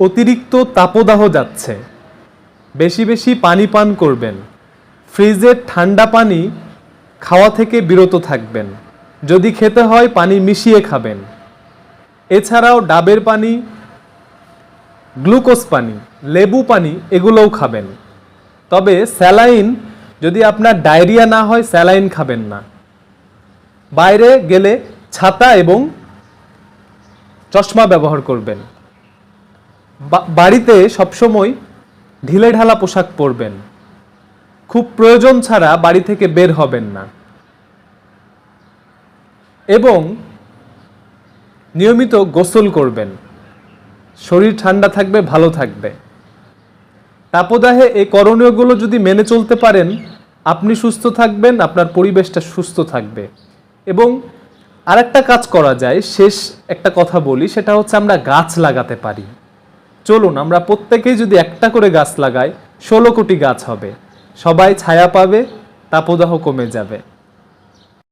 অতিরিক্ত তাপদাহ যাচ্ছে। বেশি বেশি পানি পান করবেন। ফ্রিজের ঠান্ডা পানি খাওয়া থেকে বিরত থাকবেন। যদি খেতে হয় পানি মিশিয়ে খাবেন। এছাড়াও ডাবের পানি, গ্লুকোজ পানি, লেবু পানি এগুলোও খাবেন। তবে স্যালাইন, যদি আপনার ডায়রিয়া না হয় স্যালাইন খাবেন না। বাইরে গেলে ছাতা এবং চশমা ব্যবহার করবেন। বাড়িতে সবসময় ঢিলে ঢালা পোশাক পরবেন। খুব প্রয়োজন ছাড়া বাড়ি থেকে বের হবেন না। এবং নিয়মিত গোসল করবেন। শরীর ঠান্ডা থাকবে, ভালো থাকবে। তাপদাহে এই করণীয়গুলো যদি মেনে চলতে পারেন, আপনি সুস্থ থাকবেন, আপনার পরিবেশটা সুস্থ থাকবে। এবং আরেকটা কাজ করা যায়, শেষ একটা কথা বলি, সেটা হচ্ছে আমরা গাছ লাগাতে পারি। চলুন, আমরা প্রত্যেকেই যদি একটা করে গাছ লাগাই, ষোলো কোটি গাছ হবে। সবাই ছায়া পাবে, তাপদাহ কমে যাবে।